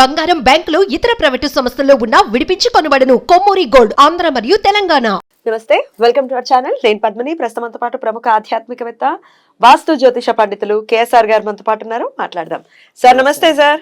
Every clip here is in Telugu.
బంగారం బ్యాంకులు ఇతర ప్రైవేటు సంస్థల్లో ఉన్న విడిపించి కొనబడను. కొమ్మూరి గోల్డ్ ఆంధ్ర మరియు తెలంగాణ. నమస్తే వెల్కమ్ టు అవర్ ఛానల్. నేను పద్మని. ప్రస్తుతంతో పాటు ప్రముఖ ఆధ్యాత్మికవేత్త వాస్తు జ్యోతిష పండితులు కేఎస్ఆర్ గారు మనతో పాటు ఉన్నారు. మాట్లాడదాం. సార్ నమస్తే సార్.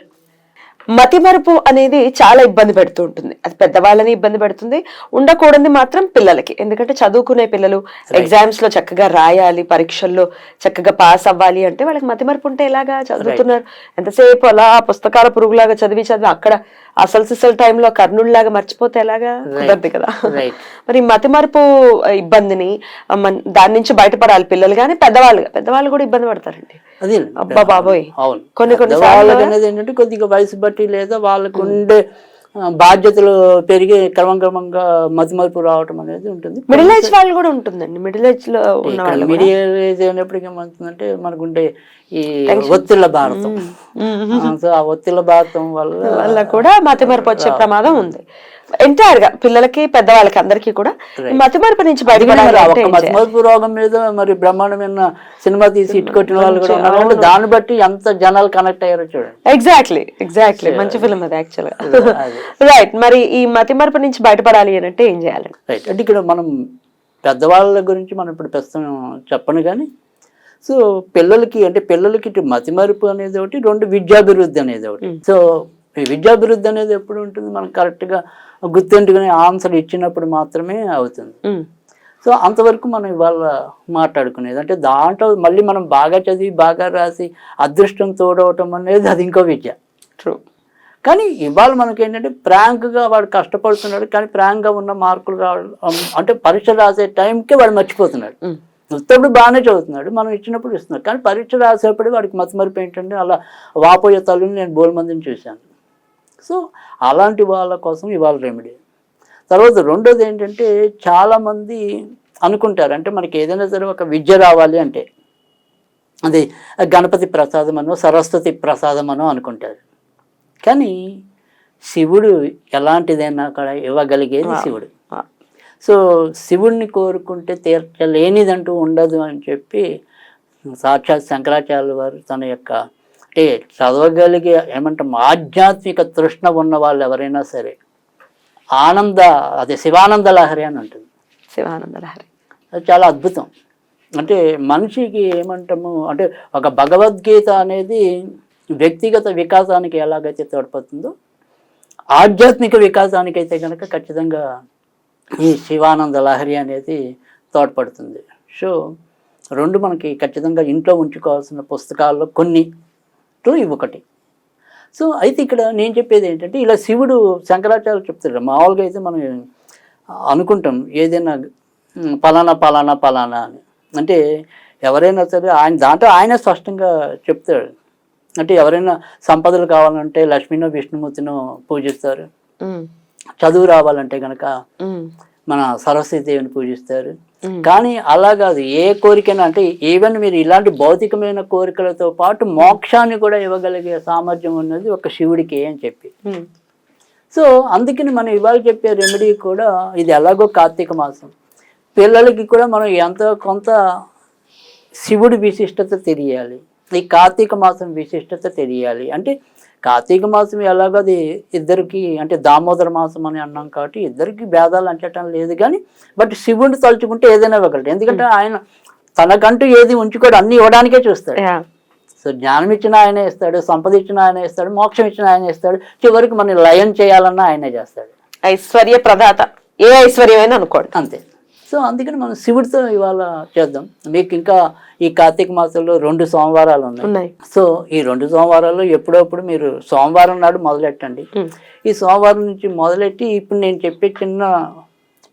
మతిమరుపు అనేది చాలా ఇబ్బంది పెడుతూ ఉంటుంది. అది పెద్దవాళ్ళని ఇబ్బంది పెడుతుంది. ఉండకూడదు మాత్రం పిల్లలకి. ఎందుకంటే చదువుకునే పిల్లలు ఎగ్జామ్స్లో చక్కగా రాయాలి పరీక్షల్లో చక్కగా పాస్ అవ్వాలి అంటే వాళ్ళకి మతిమరుపు ఉంటే ఎలాగా చదువుతున్నారు? ఎంతసేపు అలా పుస్తకాల పురుగులాగా చదివి చదివి అక్కడ అసలు సిసలు టైంలో కర్ణుడిలాగా మర్చిపోతే ఎలాగా కుదరదు కదా. మరి మతిమరుపు ఇబ్బందిని దాని నుంచి బయటపడాలి పిల్లలు. కానీ పెద్దవాళ్ళు పెద్దవాళ్ళు కూడా ఇబ్బంది పడతారండి. అదే అబ్బా బాబోయ్. అవును. కొన్ని కొన్ని వాళ్ళకి అనేది ఏంటంటే కొద్దిగా వయసు బట్టి లేదా వాళ్ళకు ఉండే బాధ్యతలు పెరిగి క్రమక్రమంగా మతిమరుపు రావటం అనేది ఉంటుంది. మిడిల్ ఏజ్ వాళ్ళు కూడా ఉంటుందండి. మిడిల్ ఏజ్లో. మిడిల్ ఏజ్ అయినప్పటికీ ఏమవుతుందంటే మనకుండే ఈ ఒత్తిళ్ళ భారతం. సో ఆ ఒత్తిళ్ళ భారతం వల్ల వల్ల కూడా మతిమరుపు వచ్చే ప్రమాదం ఉంది. ఎంటైర్గా పిల్లలకి పెద్దవాళ్ళకి అందరికీ కూడా ఈ మతిమరుపు నుంచి బయటపడాలి? మతిమరుపు రోగం మీద మరి బ్రహ్మాండమైన సినిమా తీసి ఇటు కొట్టిన వాళ్ళు కూడా ఉన్నారు దాన్ని బట్టి ఎంత జనాలు కనెక్ట్ అయ్యారో చూడండి. ఎగ్జాక్ట్లీ ఎగ్జాక్ట్లీ మంచి ఫిల్మ్ అది యాక్చువల్. రైట్ మరి ఈ మతిమరుపు నుంచి బయటపడాలి అని అంటే ఏం చేయాలి? రైట్ అంటే ఇక్కడ మనం పెద్దవాళ్ళ గురించి మనం ఇప్పుడు ప్రస్తుతం చెప్పను కానీ సో పిల్లలకి అంటే పిల్లలకి ఇటు మతిమరుపు అనేది ఒకటి రెండు విద్యాభివృద్ధి అనేది ఒకటి. సో విద్యాభివృద్ధి అనేది ఎప్పుడు ఉంటుంది? మనం కరెక్ట్గా గుర్తుంటుకుని ఆన్సర్ ఇచ్చినప్పుడు మాత్రమే అవుతుంది. సో అంతవరకు మనం ఇవాళ మాట్లాడుకునేది అంటే దాంట్లో మళ్ళీ మనం బాగా చదివి బాగా రాసి అదృష్టం తోడవటం అనేది అది ఇంకో విద్య. ట్రూ కానీ ఇవాళ మనకి ఏంటంటే ప్రాంక్గా వాడు కష్టపడుతున్నాడు కానీ ప్రాంక్గా ఉన్న మార్కులు రావడం అంటే పరీక్ష రాసే టైంకే వాడు మర్చిపోతున్నాడు. ఉత్తప్పుడు బాగానే చదువుతున్నాడు. మనం ఇచ్చినప్పుడు ఇస్తున్నాడు. కానీ పరీక్ష రాసేప్పుడు వాడికి మతిమరిపి ఏంటంటే అలా వాపోయే తల్లిని నేను బోల్ మందిని చూశాను. సో అలాంటి వాళ్ళ కోసం ఇవాళ రెమెడీ తర్వాత రెండోది ఏంటంటే చాలామంది అనుకుంటారు. అంటే మనకి ఏదైనా సరే ఒక విద్య రావాలి అంటే. అది గణపతి ప్రసాదం అనో సరస్వతి ప్రసాదం అనో అనుకుంటారు. కానీ శివుడు ఎలాంటిదైనా అక్కడ ఇవ్వగలిగేది శివుడు. సో శివుణ్ణి కోరుకుంటే తీర్చలేనిదంటూ ఉండదు అని చెప్పి సాక్షాత్ శంకరాచార్యుల వారు తన యొక్క అంటే చదవగలిగే ఏమంటాం ఆధ్యాత్మిక తృష్ణ ఉన్న వాళ్ళు ఎవరైనా సరే ఆనంద అదే శివానంద లహరి అని ఉంటుంది. శివానంద లహరి. అది చాలా అద్భుతం. అంటే మనిషికి ఏమంటాము అంటే ఒక భగవద్గీత అనేది వ్యక్తిగత వికాసానికి ఎలాగైతే తోడ్పడుతుందో ఆధ్యాత్మిక వికాసానికి అయితే కనుక ఖచ్చితంగా ఈ శివానంద లహరి అనేది తోడ్పడుతుంది. సో రెండు మనకి ఖచ్చితంగా ఇంట్లో ఉంచుకోవాల్సిన పుస్తకాల్లో కొన్ని ఇవి ఒకటి. సో అయితే ఇక్కడ నేను చెప్పేది ఏంటంటే ఇలా శివుడు శంకరాచార్య చెప్తాడు మామూలుగా అయితే మనం అనుకుంటాం ఏదైనా పలానా పలానా పలానా అని. అంటే ఎవరైనా సరే ఆయన దాంట్లో ఆయనే స్పష్టంగా చెప్తాడు. అంటే ఎవరైనా సంపదలు కావాలంటే లక్ష్మీనో విష్ణుమూర్తినో పూజిస్తారు. చదువు రావాలంటే కనుక మన సరస్వతి దేవిని పూజిస్తారు. కానీ అలా కాదు ఏ కోరికైనా అంటే ఈవెన్ మీరు ఇలాంటి భౌతికమైన కోరికలతో పాటు మోక్షాన్ని కూడా ఇవ్వగలిగే సామర్థ్యం ఉన్నది ఒక శివుడికి అని చెప్పి. సో అందుకని మనం ఇవాళ చెప్పే రెమెడీ కూడా ఇది ఎలాగో కార్తీక మాసం. పిల్లలకి కూడా మనం ఎంతో కొంత శివుడి విశిష్టత తెలియాలి. ఈ కార్తీక మాసం విశిష్టత తెలియాలి. అంటే కార్తీక మాసం ఎలాగో అది ఇద్దరికి అంటే దామోదర మాసం అని అన్నాం కాబట్టి ఇద్దరికి భేదాలు అంచటం లేదు కానీ బట్ శివుడిని తలుచుకుంటే ఏదైనా ఇవ్వగలడు ఎందుకంటే ఆయన తనకంటూ ఏది ఉంచుకోడు అన్ని ఇవ్వడానికే చూస్తాడు. సో జ్ఞానం ఇచ్చిన ఆయనే ఇస్తాడు సంపద ఇచ్చిన ఆయన ఇస్తాడు మోక్షం ఇచ్చిన ఆయన ఇస్తాడు. చివరికి మనం లయం చేయాలన్నా ఆయనే చేస్తాడు. ఐశ్వర్య ప్రదాత ఏ ఐశ్వర్యమైనా అనుకోండి. అంతే. సో అందుకని మనం శివుడితో ఇవాళ చేద్దాం. మీకు ఇంకా ఈ కార్తీక మాసంలో రెండు సోమవారాలు ఉన్నాయి. సో ఈ రెండు సోమవారాల్లో ఎప్పుడప్పుడు మీరు సోమవారం నాడు మొదలెట్టండి. ఈ సోమవారం నుంచి మొదలెట్టి ఇప్పుడు నేను చెప్పే చిన్న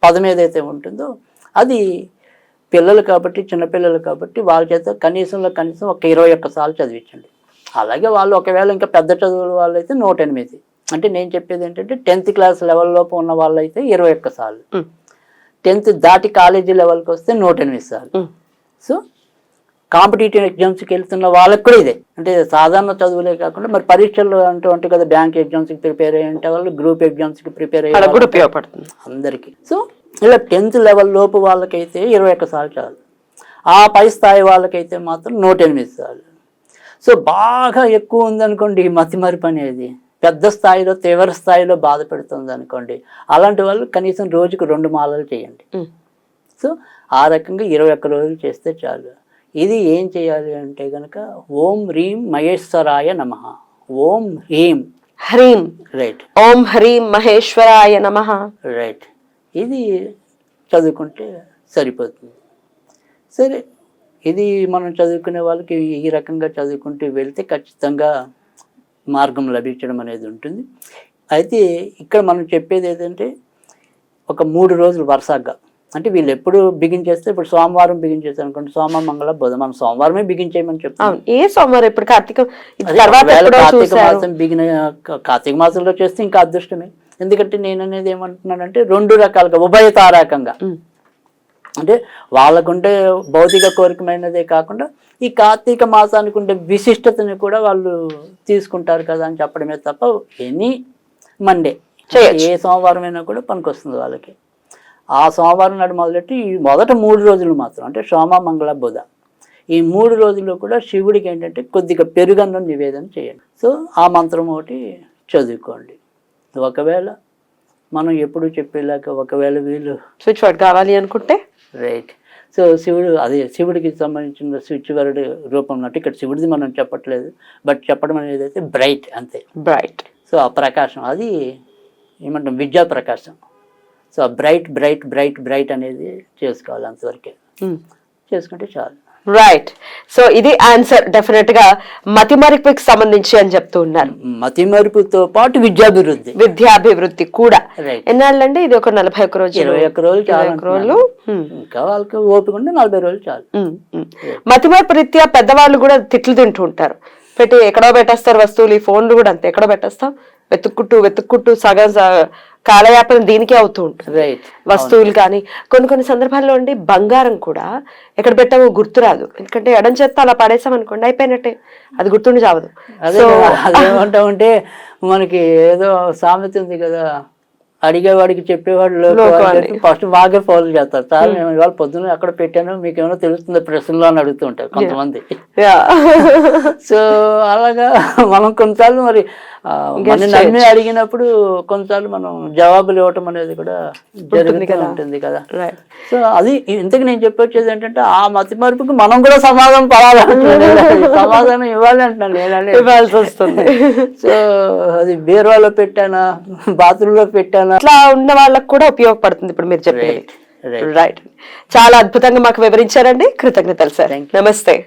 పదం ఏదైతే ఉంటుందో అది పిల్లలు కాబట్టి చిన్నపిల్లలు కాబట్టి వాళ్ళ చేత కనీసంలో కనీసం ఒక ఇరవై ఒక్క సార్లు చదివించండి. అలాగే వాళ్ళు ఒకవేళ ఇంకా పెద్ద చదువుల వాళ్ళు అయితే నూట ఎనిమిది. అంటే నేను చెప్పేది ఏంటంటే టెన్త్ క్లాస్ లెవెల్లోపు ఉన్న వాళ్ళు అయితే ఇరవై ఒక్క సార్లు. ఉమ్, టెన్త్ దాటి కాలేజీ లెవెల్కి వస్తే నూట ఎనిమిది సార్లు. సో కాంపిటేటివ్ ఎగ్జామ్స్కి వెళ్తున్న వాళ్ళకి కూడా ఇదే. అంటే సాధారణ చదువులే కాకుండా మరి పరీక్షలు అంటూ కదా బ్యాంక్ ఎగ్జామ్స్కి ప్రిపేర్ అయ్యే వాళ్ళు గ్రూప్ ఎగ్జామ్స్కి ప్రిపేర్ అయ్యే కూడా ఉపయోగపడుతుంది. అందరికీ. సో ఇలా టెన్త్ లెవెల్ లోపు వాళ్ళకైతే ఇరవై ఒక్క సార్లు చాలు. ఆ పై స్థాయి వాళ్ళకైతే మాత్రం నూట ఎనిమిది సార్లు. సో బాగా ఎక్కువ ఉందనుకోండి ఈ మతిమరుపు అనేది పెద్ద స్థాయిలో తీవ్ర స్థాయిలో బాధ పెడుతుంది అనుకోండి. అలాంటి వాళ్ళు కనీసం రోజుకు రెండు మాలలు చేయండి. సో ఆ రకంగా ఇరవై ఒక్క రోజులు చేస్తే చాలు. ఇది ఏం చేయాలి అంటే కనుక ఓం హ్రీం మహేశ్వరాయ నమ. ఓం హ్రీం. హ్రీం. రైట్. ఓం హ్రీం మహేశ్వరాయ నమ. రైట్. ఇది చదువుకుంటే సరిపోతుంది. సరే ఇది మనం చదువుకునే వాళ్ళకి ఈ రకంగా చదువుకుంటూ వెళ్తే ఖచ్చితంగా మార్గం లభించడం అనేది ఉంటుంది. అయితే ఇక్కడ మనం చెప్పేది ఏంటంటే ఒక మూడు రోజులు వరుసగా. అంటే వీళ్ళు ఎప్పుడు బిగిన్ చేస్తే ఇప్పుడు సోమవారం బిగిన్ చేస్తారు అనుకోండి సోమ మంగళ బుధ మనం సోమవారమే బిగిన్ చేయమని చెప్తాం. ఏ సోమవారం? ఇప్పుడు కార్తీక కార్తీక మాసం బిగిన కార్తీక మాసంలో చేస్తే ఇంకా అదృష్టమే. ఎందుకంటే నేను అనేది ఏమంటున్నానంటే రెండు రకాలుగా ఉభయతారకంగా. ఉమ్. అంటే వాళ్ళకుంటే భౌతిక కోరికమైనదే కాకుండా ఈ కార్తీక మాసానికి ఉండే విశిష్టతని కూడా వాళ్ళు తీసుకుంటారు కదా అని చెప్పడమే తప్ప ఎనీ మండే. ఏ సోమవారం అయినా కూడా పనికొస్తుంది వాళ్ళకి. ఆ సోమవారం నాడు మొదలెట్టి ఈ మొదట మూడు రోజులు మాత్రం అంటే సోమ మంగళ బుధ. ఈ మూడు రోజుల్లో కూడా శివుడికి ఏంటంటే కొద్దిగా పెరుగన్నం నివేదన చేయండి. సో ఆ మంత్రం ఒకటి చదువుకోండి. ఒకవేళ మనం ఎప్పుడు చెప్పేలాగా ఒకవేళ వీళ్ళు స్విచ్ కావాలి అనుకుంటే? రైట్ సో శివుడు అదే శివుడికి సంబంధించిన స్విచ్ వర్డ్ రూపం అంటే ఇక్కడ శివుడిది మనం చెప్పట్లేదు. బట్ చెప్పడం అనేది అయితే బ్రైట్ అంతే. బ్రైట్. సో ఆ ప్రకాశం అది ఏమంటాం విద్యా ప్రకాశం. So bright bright bright bright అనేది చేసుకోవాలి అంతవరకే. చేసుకుంటే చాలు. రైట్ సో ఇది ఆన్సర్ డెఫినెట్గా మతిమరుపుకి సంబంధించి అని చెప్తూ ఉన్నారు. మతి మరుపుతో పాటు విద్యాభివృద్ధి. విద్యాభివృద్ధి కూడా. ఎన్నాళ్ళండి? ఇది ఒక నలభై ఒక్క రోజులు. ఇరవై ఒక్క రోజులు ఇరవై ఒక్క రోజులు. ఇంకా వాళ్ళకి ఓపిక ఉంటే నలభై రోజులు చాలు. మతిమరుపు రీత్యా పెద్దవాళ్ళు కూడా తిట్లు తింటూ ఉంటారు. పెట్టి ఎక్కడో పెట్టేస్తారు వస్తువులు ఈ ఫోన్లు కూడా అంతే. ఎక్కడో పెట్టేస్తాం. వెతుక్కుంటూ వెతుక్కుంటూ సగం స- కాలయాపన దీనికే అవుతూ ఉంటుంది. వస్తువులు కానీ కొన్ని కొన్ని సందర్భాల్లో అండి బంగారం కూడా ఎక్కడ పెట్టామో గుర్తురాదు ఎందుకంటే ఎడం చేత్తో అలా పడేసాం అనుకోండి అయిపోయినట్టే. అది గుర్తుండి చావదు. అదే అదేమంటామంటే మనకి ఏదో సామెత ఉంది కదా అడిగేవాడికి చెప్పేవాడు. ఫస్ట్ బాగా ఫాలో చేస్తారు సార్ నేను ఇవాళ పొద్దున్న ఎక్కడ పెట్టానో మీకు ఏమైనా తెలుస్తుందో ప్రశ్నలో అని అడుగుతూ ఉంటారు కొంతమంది. సో అలాగా మనం కొన్నిసార్లు మరి నమ్మి అడిగినప్పుడు కొన్నిసార్లు మనం జవాబులు ఇవ్వటం అనేది కూడా జరుగుతూ. ఉంటుంది కదా. సో అది ఇంతకు నేను చెప్పొచ్చేది ఏంటంటే ఆ మతి మార్పుకి మనం కూడా సమాధానం పడాలి. సమాధానం ఇవ్వాలి అంటున్నాను ఇవ్వాల్సి వస్తుంది సో అది బీరువాలో పెట్టానా బాత్రూంలో పెట్టానా ఇట్లా ఉన్న వాళ్ళకి కూడా ఉపయోగపడుతుంది ఇప్పుడు మీరు చెప్పేది. రైట్ చాలా అద్భుతంగా మాకు వివరించారండి. కృతజ్ఞతలు సార్. నమస్తే.